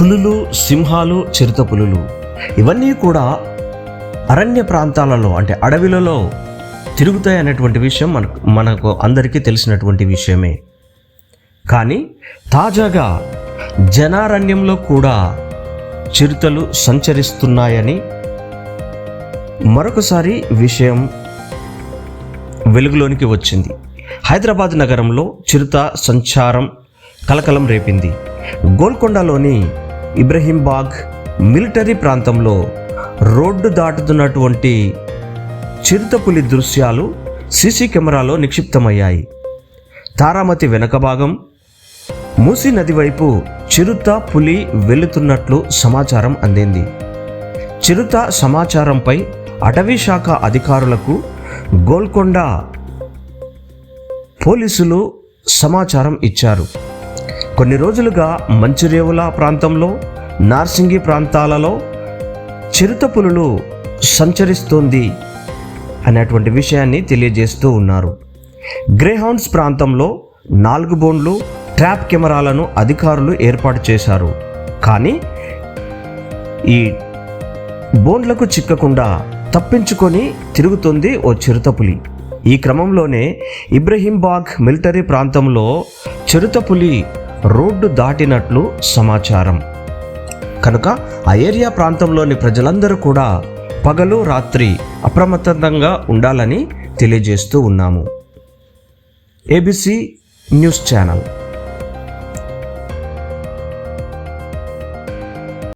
పులులు సింహాలు చిరుత పులులు. ఇవన్నీ కూడా అరణ్య ప్రాంతాలలో అంటే అడవిలలో తిరుగుతాయి అనేటువంటి విషయం మనకు మనకు అందరికీ తెలిసినటువంటి విషయమే. కానీ తాజాగా జనారణ్యంలో కూడా చిరుతలు సంచరిస్తున్నాయని మరొకసారి విషయం వెలుగులోనికి వచ్చింది. హైదరాబాద్ నగరంలో చిరుత సంచారం కలకలం రేపింది. గోల్కొండలోని ఇబ్రహీంబాగ్ మిలిటరీ ప్రాంతంలో రోడ్డు దాటుతున్నటువంటి చిరుతపులి దృశ్యాలు సీసీ కెమెరాలో నిక్షిప్తమయ్యాయి. తారామతి వెనక భాగం మూసీ నది వైపు చిరుత పులి వెళుతున్నట్లు సమాచారం అందింది. చిరుత సమాచారంపై అటవీ శాఖ అధికారులకు గోల్కొండ పోలీసులు సమాచారం ఇచ్చారు. కొన్ని రోజులుగా మంచిరేవుల ప్రాంతంలో నార్సింగి ప్రాంతాలలో చిరుత పులులు సంచరిస్తోంది అనేటువంటి విషయాన్ని తెలియజేస్తూ ఉన్నారు. గ్రేహౌండ్స్ ప్రాంతంలో నాలుగు బోన్లు ట్రాప్ కెమెరాలను అధికారులు ఏర్పాటు చేశారు. కానీ ఈ బోన్లకు చిక్కకుండా తప్పించుకొని తిరుగుతుంది ఓ చిరుతపులి ఈ క్రమంలోనే ఇబ్రహీంబాగ్ మిలిటరీ ప్రాంతంలో చిరుతపులి రోడ్డు దాటినట్లు సమాచారం. కనుక ఆ ఏరియా ప్రాంతంలోని ప్రజలందరూ కూడా పగలు రాత్రి అప్రమత్తంగా ఉండాలని తెలియజేస్తూ ఉన్నాము. ABC news channel